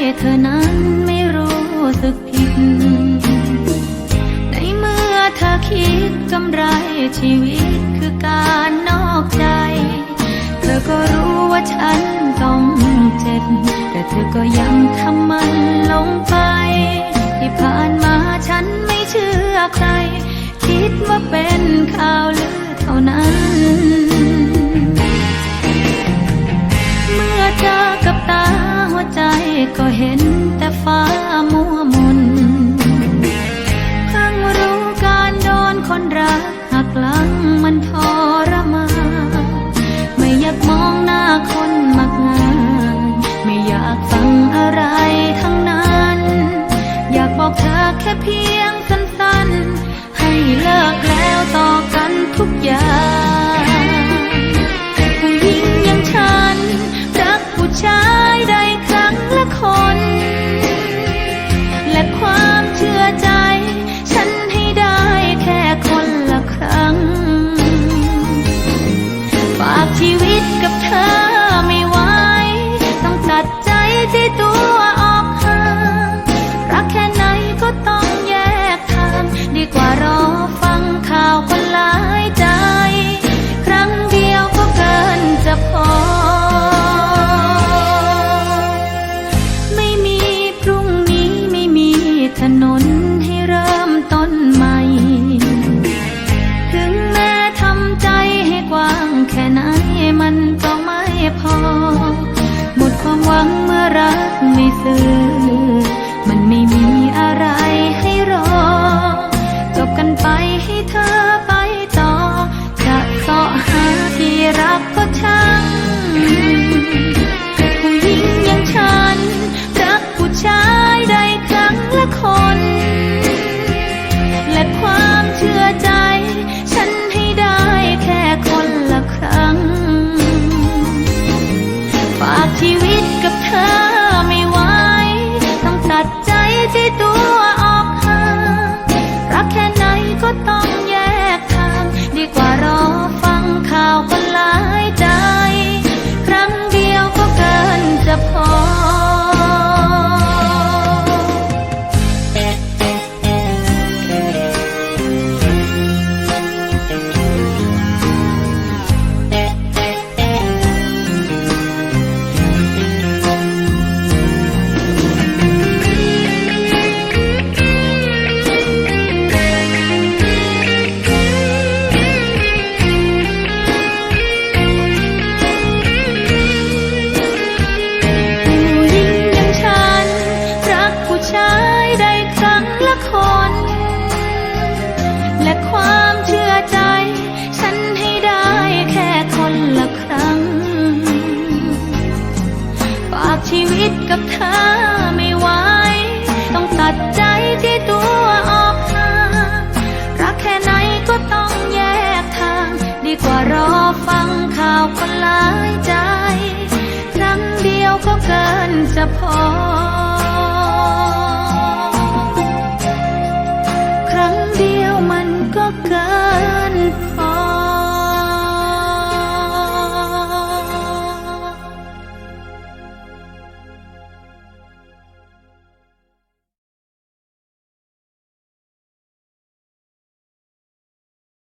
เธอนั้นไม่รู้สึกผิด ในเมื่อเธอคิดกำไรชีวิตคือการนอกใจ เธอก็รู้ว่าฉันต้องเจ็บ แต่เธอก็ยังทำมันลงไป ที่ผ่านมาฉันไม่เชื่อใคร คิดว่าเป็นข่าว อะไรทั้งนั้น อยากบอกเธอแค่เพียงสั้นๆ ให้เลิกแล้วต่อกัน ที่รักก็ช่างผู้หญิงอย่างฉัน รักผู้ชายได้ครั้งละคน และความเชื่อใจ ฉันให้ได้แค่คนละครั้ง ฝากชีวิตกับเธอ ชีวิตกับเธอไม่ไหว ต้องตัดใจที่ตัวออกห่างรักแค่ไหนก็ต้องแยกทาง ดีกว่ารอฟังข่าวคนหลายใจ ครั้งเดียวก็เกินจะพอ